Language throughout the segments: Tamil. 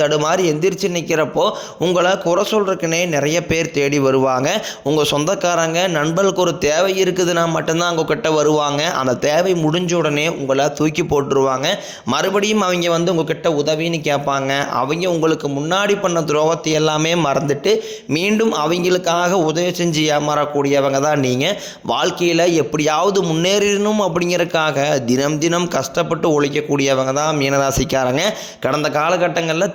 தடுமாறி எந்திரிச்சு நிற்கிறப்போ உங்களை குறை சொல்கிறதுக்குனே நிறைய பேர் தேடி வருவாங்க. உங்கள் சொந்தக்காரங்க நண்பர்களுக்கு ஒரு தேவை இருக்குதுன்னா மட்டும்தான் உங்ககிட்ட வருவாங்க. அந்த தேவை முடிஞ்ச உடனே உங்களை தூக்கி போட்டுருவாங்க. மறுபடியும் அவங்க வந்து உங்ககிட்ட உதவின்னு கேட்பாங்க. அவங்க உங்களுக்கு முன்னாடி பண்ண துரோகத்தை எல்லாமே மறந்துட்டு மீண்டும் அவங்களுக்காக உதவி செஞ்சு ஏமாறக்கூடியவங்க தான் நீங்கள் வாழ்க்கையில் எப்படியாவது முன்னேறணும் அப்படிங்கிறதுக்காக தினம் தினம் கஷ்டப்பட்டு உழைக்கக்கூடியவங்க தான் மீனராசிக்காரங்க. கடந்த காலகட்டங்களில்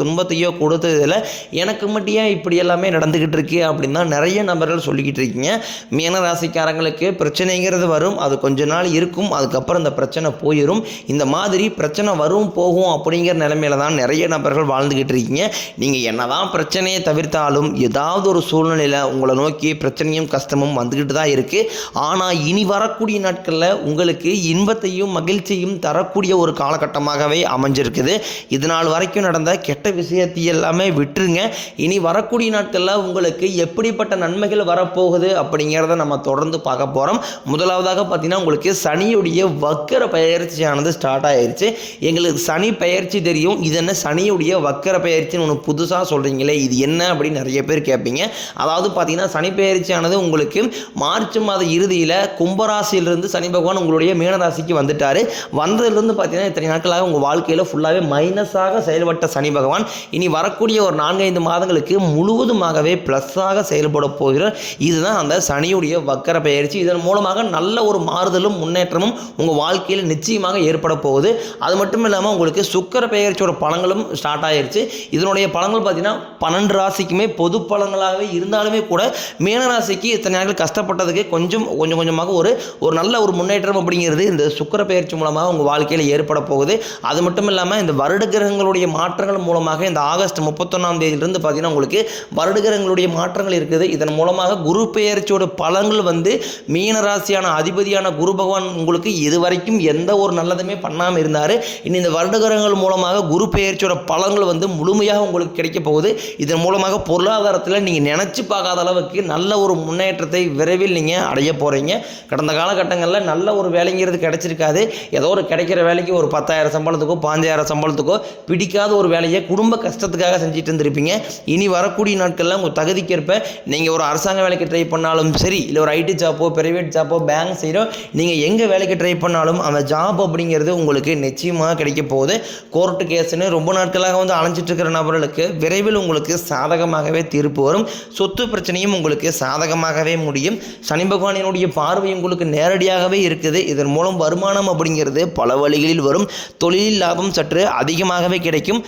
துன்பத்தையோ கொடுத்ததில் எனக்கு மட்டும் ஏன் இப்படி எல்லாமே நடந்துக்கிட்டு இருக்கு அப்படின்னு தான் நிறைய நபர்கள் சொல்லிக்கிட்டு இருக்கீங்க. மீனராசிக்காரங்களுக்கு பிரச்சனைங்கிறது வரும். அது கொஞ்ச நாள் இருக்கும். அதுக்கப்புறம் இந்த பிரச்சனை போயிடும் இந்த மாதிரி பிரச்சனை வரும் போகும் அப்படிங்கிற நிலைமையில தான் நிறைய நபர்கள் வாழ்ந்துக்கிட்டு இருக்கீங்க. நீங்கள் என்னதான் பிரச்சனையை தவிர்த்தாலும் ஏதாவது ஒரு சூழ்நிலையில் உங்களை நோக்கி பிரச்சனையும் கஷ்டமும் வந்துக்கிட்டு தான் இருக்குது ஆனால் இனி வரக்கூடிய நாட்களில் உங்களுக்கு இன்பத்தையும் மகிழ்ச்சியும் தரக்கூடிய ஒரு காலகட்டமாகவே அமைஞ்சிருக்குது. இது நாள் வரைக்கும் நடந்த கெட்ட விஷயத்தை எல்லாமே விட்டுருங்க. இனி வரக்கூடிய நாட்களில் உங்களுக்கு எப்படிப்பட்ட நன்மைகள் வரப்போகுது அப்படிங்கிறத நம்ம தொடர்ந்து பார்க்க போகிறோம் முதலாவதாக பார்த்தீங்கன்னா உங்களுக்கு சனியுடைய வக்கர பயிற்சியானது ஸ்டார்ட் ஆயிடுச்சு எங்களுக்கு சனி பயிற்சி தெரியும். இது என்ன? சனியுடைய வக்கர பயிற்சின்னு ஒன்று புதுசாக சொல்கிறீங்களே இது என்ன அப்படின்னு நிறைய பேர் கேட்பீங்க. அதாவது பார்த்தீங்கன்னா சனி பயிற்சியானது உங்களுக்கு மார்ச் மாத இறுதியில் கும்பராசியிலிருந்து சனி பகவான் உங்களுடைய மீனராசிக்கு வந்துட்டார். வந்ததுலேருந்து பார்த்தீங்கன்னா இத்தனை நாட்களாக உங்கள் வாழ்க்கையில் ஃபுல்லாகவே மைனஸாக செயல்பட்ட சனி பகவான் இனி வரக்கூடிய ஒரு நான்கைந்து மாதங்களுக்கு முழுவதுமாகவே ப்ளஸ்ஸாக செயல்பட போகிறார் இதுதான் அந்த சனியுடைய வக்கர பயிற்சி இதன் மூலமாக நல்ல ஒரு மாறுதலும் முன்னேற்றமும் உங்கள் வாழ்க்கையில் நிச்சயமாக ஏற்பட போகுது. அது மட்டும் இல்லாமல் உங்களுக்கு சுக்கர பெயர்ச்சியோட பழங்களும் ஸ்டார்ட் ஆயிருச்சு. இதனுடைய பழங்கள் பார்த்தீங்கன்னா பன்னெண்டு ராசிக்குமே பொது பழங்களாகவே இருந்தாலுமே கூட மீனராசிக்கு இத்தனை நாட்கள் கஷ்டப்பட்டதுக்கு கொஞ்சம் கொஞ்சம் கொஞ்சமாக ஒரு ஒரு நல்ல ஒரு முன்னேற்றம் அப்படிங்கிறது இந்த சுக்கர பெயர்ச்சி மூலமாக உங்கள் வாழ்க்கையில் ஏற்பட போகுது. அது மட்டும் இல்லாமல் இந்த வருட கிரகங்களுடைய மாற்றங்கள் மூலமாக இந்த ஆகஸ்ட் முப்பத்தொன்னாம் தேதியிலிருந்து பார்த்தீங்கன்னா உங்களுக்கு வருடகிரங்களுடைய மாற்றங்கள் இருக்குது. இதன் மூலமாக குரு பெயர்ச்சியோட பலன்கள் வந்து மீன ராசியான அதிபதியான குரு பகவான் உங்களுக்கு இதுவரைக்கும் எந்த ஒரு நல்லதுமே பண்ணாமல் இருந்தார். இனி இந்த வருடகிரகங்கள் மூலமாக குரு பெயர்ச்சியோட பலன்கள் வந்து முழுமையாக உங்களுக்கு கிடைக்க போகுது. இதன் மூலமாக பொருளாதாரத்தில் நீங்கள் நினச்சி பார்க்காத அளவுக்கு நல்ல ஒரு முன்னேற்றத்தை விரைவில் நீங்கள் அடைய போகிறீங்க கடந்த காலகட்டங்களில் நல்ல ஒரு வேலைங்கிறது கிடைச்சிருக்காது. ஏதோ ஒரு கிடைக்கிற வேலைக்கு ஒரு பத்தாயிரம் சம்பளத்துக்கோ பாஞ்சாயிரம் சம்பளத்துக்கோ பிடிக்காத ஒரு வேலையை குடும்ப கஷ்டத்துக்காக செஞ்சுட்டு இருந்திருப்பீங்க. இனி வரக்கூடிய நாட்களில் உங்கள் தகுதிக்கேற்ப நீங்கள் ஒரு அரசாங்க வேலைக்கு ட்ரை பண்ணாலும் சரி இல்லை ஒரு ஐடி ஜாப்போ பிரைவேட் ஜாப்போ பேங்க் செய்கிறோம் நீங்கள் எங்கே வேலைக்கு ட்ரை பண்ணாலும் அந்த ஜாப் அப்படிங்கிறது உங்களுக்கு நிச்சயமாக கிடைக்க போகுது. கோர்ட்டு கேஸ்னு ரொம்ப நாட்களாக வந்து அலைஞ்சிட்டு இருக்கிற நபர்களுக்கு விரைவில் உங்களுக்கு சாதகமாகவே தீர்ப்பு வரும். சொத்து பிரச்சனையும் உங்களுக்கு சாதகமாகவே முடியும். சனி பகவானினுடைய பார்வை உங்களுக்கு நேரடியாகவே இருக்குது. இதன் மூலம் வருமானம் அப்படிங்கிறது பல வழிகளில் வரும். தொழிலில் லாபம் சற்று அதிகமாகவே கிடைக்கும்.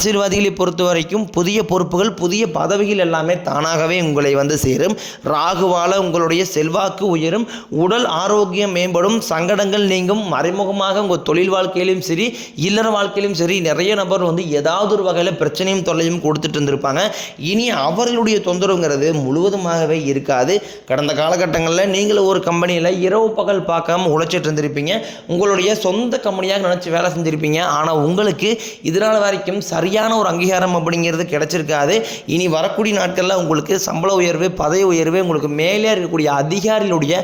அரசியல்வாதிகளை பொறுத்த வரைக்கும் புதிய பொறுப்புகள் புதிய பதவிகள் எல்லாமே தானாகவே உங்களை வந்து சேரும். ராகுவால உங்களுடைய செல்வாக்கு உயரும். உடல் ஆரோக்கியம் மேம்படும். சங்கடங்கள் நீங்கும். மறைமுகமாக உங்கள் தொழில் வாழ்க்கையிலும் சரி இல்லற வாழ்க்கையிலும் சரி நிறைய நபர் வந்து ஏதாவது ஒரு வகையில் பிரச்சனையும் தொல்லையும் கொடுத்துட்டு இருந்திருப்பாங்க. இனி அவர்களுடைய தொந்தரவுங்கிறது முழுவதுமாகவே இருக்காது. கடந்த காலகட்டங்களில் நீங்களும் ஒரு கம்பெனியில் இரவு பகல் பார்க்காம உழைச்சிட்டு இருந்திருப்பீங்க. உங்களுடைய சொந்த கம்பெனியாக நினச்சி வேலை செஞ்சுருப்பீங்க. ஆனால் உங்களுக்கு இதனால் வரைக்கும் சரி சரியான ஒரு அங்கீகாரம் அப்படிங்கிறது கிடைச்சிருக்காது. இனி வரக்கூடிய நாட்களில் உங்களுக்கு சம்பள உயர்வு பதவி உயர்வு உங்களுக்கு மேலே இருக்கக்கூடிய அதிகாரிகளுடைய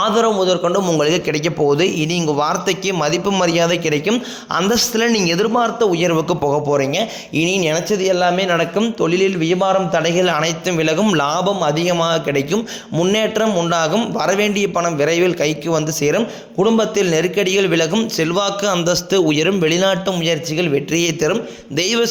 ஆதரவு முதற்கொண்டும் உங்களுக்கு கிடைக்க போகுது. இனி உங்கள் வார்த்தைக்கு மதிப்பு மரியாதை கிடைக்கும். அந்தஸ்தில் நீங்கள் எதிர்பார்த்த உயர்வுக்கு போக போகிறீங்க இனி நினைச்சது எல்லாமே நடக்கும். தொழிலில் வியாபாரம் தடைகள் அனைத்தும் விலகும். லாபம் அதிகமாக கிடைக்கும். முன்னேற்றம் உண்டாகும். வரவேண்டிய பணம் விரைவில் கைக்கு வந்து சேரும். குடும்பத்தில் நெருக்கடிகள் விலகும். செல்வாக்கு அந்தஸ்து உயரும். வெளிநாட்டு முயற்சிகள் வெற்றியை தரும். தெய்வ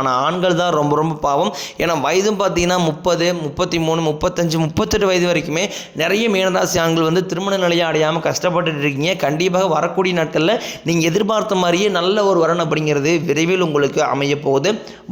ஆனால் ஆண்கள் தான் ரொம்ப ரொம்ப பாவம். ஏன்னா வயதும் பார்த்தீங்கன்னா முப்பது முப்பத்தி மூணு முப்பத்தஞ்சு முப்பத்தெட்டு வயது வரைக்குமே நிறைய மீனராசி ஆண்கள் வந்து திருமண நிலையை அடையாமல் கஷ்டப்பட்டுட்டு இருக்கீங்க. கண்டிப்பாக வரக்கூடிய நாட்களில் நீங்கள் எதிர்பார்த்த மாதிரியே நல்ல ஒரு வரன் அப்படிங்கிறது விரைவில் உங்களுக்கு அமைய போகுது.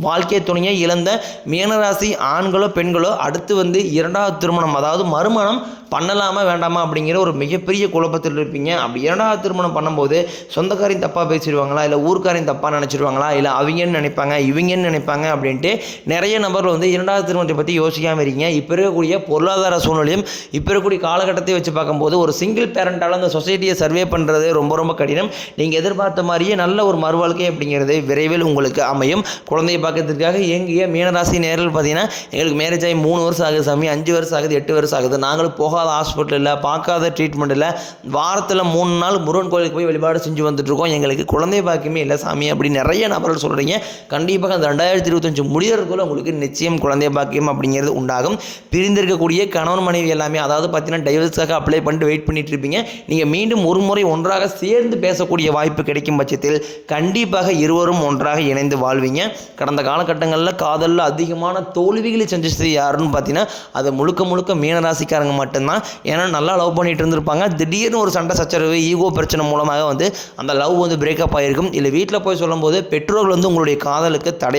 வாழ்க்கை துணையை இழந்த மீனராசி ஆண்களோ பெண்களோ அடுத்து வந்து இரண்டாவது திருமணம் அதாவது மறுமணம் பண்ணலாமா வேண்டாமா அப்படிங்கிற ஒரு மிகப்பெரிய குழப்பத்தில் இருப்பீங்க. அப்படி இரண்டாவது திருமணம் பண்ணும்போது சொந்தக்காரையும் தப்பாக பேசிடுவாங்களா? இல்லை ஊர்க்காரையும் தப்பாக நினச்சிடுவாங்களா இல்லை அவங்கன்னு நினைப்பாங்க இவங்கன்னு நினைப்பாங்க அப்படின்ட்டு நிறைய நபர்கள் வந்து இரண்டாவது திருமணத்தை பற்றி யோசிக்காமல் இருக்கீங்க. இப்போ இருக்கக்கூடிய பொருளாதார சூழ்நிலையும் இப்போ இருக்கக்கூடிய காலகட்டத்தை வச்சு பார்க்கும்போது ஒரு சிங்கிள் பேரண்டால் அந்த சொசைட்டியை சர்வே பண்ணுறது ரொம்ப ரொம்ப கடினம். நீங்கள் எதிர்பார்த்த மாதிரியே நல்ல ஒரு மறுவாழ்க்கை அப்படிங்கிறது விரைவில் உங்களுக்கு அமையும். குழந்தையை பார்க்கறதுக்காக இயங்கிய மீனராசி நேரில் பார்த்தீங்கன்னா எங்களுக்கு மேரேஜ் ஆகி மூணு வருஷம் ஆகுது சாமி அஞ்சு வருஷம் ஆகுது எட்டு வருஷம் ஆகுது. நாங்களும் போகாத ஹாஸ்பிட்டலில் பார்க்காத ட்ரீட்மெண்ட் இல்லை. வாரத்தில் மூணு நாள் முருகன் கோயிலுக்கு போய் வழிபாடு செஞ்சு வந்துட்டுருக்கோம் எங்களுக்கு குழந்தை பாக்கியமே இல்லை சாமி அப்படி நிறைய நபர்கள் சொல்கிறீங்க கண்டிப்பாக அந்த ரெண்டாயிரத்தி இருபத்தஞ்சு முடியறதுக்குள்ள உங்களுக்கு நிச்சயம் குழந்தை பாக்கியம் அப்படிங்கிறது உண்டாகும். பிரிந்திருக்கக்கூடிய கணவன் மனைவி எல்லாமே அதாவது பார்த்தீங்கன்னா டைவர்ஸாக அப்ளை பண்ணிட்டு வெயிட் பண்ணிட்டு இருப்பீங்க. நீங்கள் மீண்டும் ஒரு முறை ஒன்றாக சேர்ந்து பேசக்கூடிய வாய்ப்பு கிடைக்கும் பட்சத்தில் கண்டிப்பாக இருவரும் ஒன்றாக இணைந்து வாழ்வீங்க. கடந்த காலகட்டங்களில் காதலில் அதிகமான தோல்விகளை செஞ்சது யாருன்னு பார்த்தீங்கன்னா அது முழுக்க முழுக்க மீனராசிக்காரங்க மட்டும்தான். ஏன்னா நல்லா லவ் பண்ணிட்டு இருந்திருப்பாங்க. திடீர்னு ஒரு சண்டை சச்சரவு ஈகோ பிரச்சனை மூலமாக வந்து அந்த லவ் வந்து பிரேக்கப் ஆகிருக்கும் இல்லை வீட்டில் போய் சொல்லும்போது பெற்றோர்கள் வந்து உங்களுடைய காதலுக்கு தடை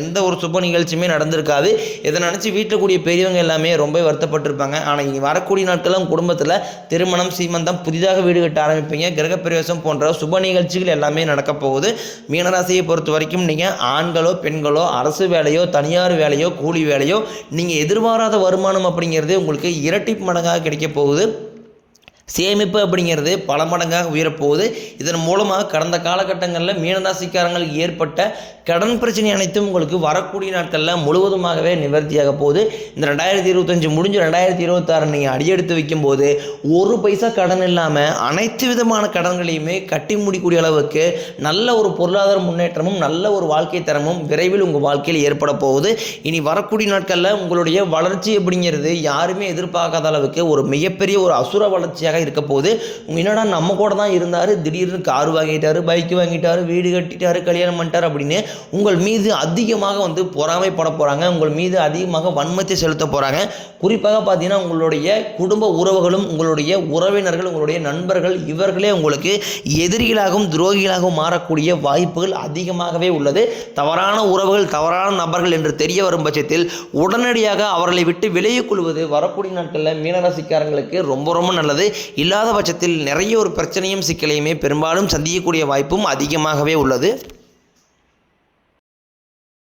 எந்த ஒரு சுப நிகழ்ச்சியுமே நடந்திருக்காது. இதை நினச்சி வீட்டில் கூடிய பெரியவங்க எல்லாமே ரொம்ப வருத்தப்பட்டிருப்பாங்க. ஆனால் இங்கே வரக்கூடிய நாட்களும் குடும்பத்தில் திருமணம் சீமந்தம் புதிதாக வீடு கட்ட ஆரம்பிப்பீங்க. கிரகப்பிரவேசம் போன்ற சுப நிகழ்ச்சிகள் எல்லாமே நடக்க போகுது. மீனராசியை பொறுத்த வரைக்கும் நீங்கள் ஆண்களோ பெண்களோ அரசு வேலையோ தனியார் வேலையோ கூலி வேலையோ நீங்கள் எதிர்பாராத வருமானம் அப்படிங்கிறது உங்களுக்கு இரட்டி மடங்காக கிடைக்க போகுது. சேமிப்பு அப்படிங்கிறது பல மடங்காக உயரப்போகுது. இதன் மூலமாக கடந்த காலகட்டங்களில் மீனராசிக்காரங்களுக்கு ஏற்பட்ட கடன் பிரச்சனை அனைத்தும் உங்களுக்கு வரக்கூடிய நாட்களில் முழுவதுமாகவே நிவர்த்தியாக போகுது. இந்த ரெண்டாயிரத்தி இருபத்தஞ்சு முடிஞ்சு ரெண்டாயிரத்தி இருபத்தாறு நீங்கள் அடியெடுத்து வைக்கும்போது ஒரு பைசா கடன் இல்லாமல் அனைத்து விதமான கடன்களையுமே கட்டி முடிக்கூடிய அளவுக்கு நல்ல ஒரு பொருளாதார முன்னேற்றமும் நல்ல ஒரு வாழ்க்கை தரமும் விரைவில் உங்கள் வாழ்க்கையில் ஏற்பட போகுது. இனி வரக்கூடிய நாட்களில் உங்களுடைய வளர்ச்சி அப்படிங்கிறது யாருமே எதிர்பார்க்காத அளவுக்கு ஒரு மிகப்பெரிய ஒரு அசுர வளர்ச்சியாக இருக்க போகுது. என்னடா நம்ம கூட தான் இருந்தார் திடீர்னு கார் வாங்கிட்டார் பைக் வாங்கிட்டாரு வீடு கட்டிட்டாரு கல்யாணம் பண்ணிட்டாரு அப்படின்னு உங்கள் மீது அதிகமாக வந்து பொறாமைப்பட போகிறாங்க உங்கள் மீது அதிகமாக வன்மத்தை செலுத்த போகிறாங்க குறிப்பாக பார்த்தீங்கன்னா உங்களுடைய குடும்ப உறவுகளும் உங்களுடைய உறவினர்கள் உங்களுடைய நண்பர்கள் இவர்களே உங்களுக்கு எதிரிகளாகவும் துரோகிகளாகவும் மாறக்கூடிய வாய்ப்புகள் அதிகமாகவே உள்ளது. தவறான உறவுகள் தவறான நபர்கள் என்று தெரிய வரும் பட்சத்தில் உடனடியாக அவர்களை விட்டு விலகிக் கொள்வது வரக்கூடிய நாட்களில் மீனராசிக்காரங்களுக்கு ரொம்ப ரொம்ப நல்லது. இல்லாத பட்சத்தில் நிறைய ஒரு பிரச்சனையும் சிக்கலையுமே பெரும்பாலும் சந்திக்கக்கூடிய வாய்ப்பும் அதிகமாகவே உள்ளது.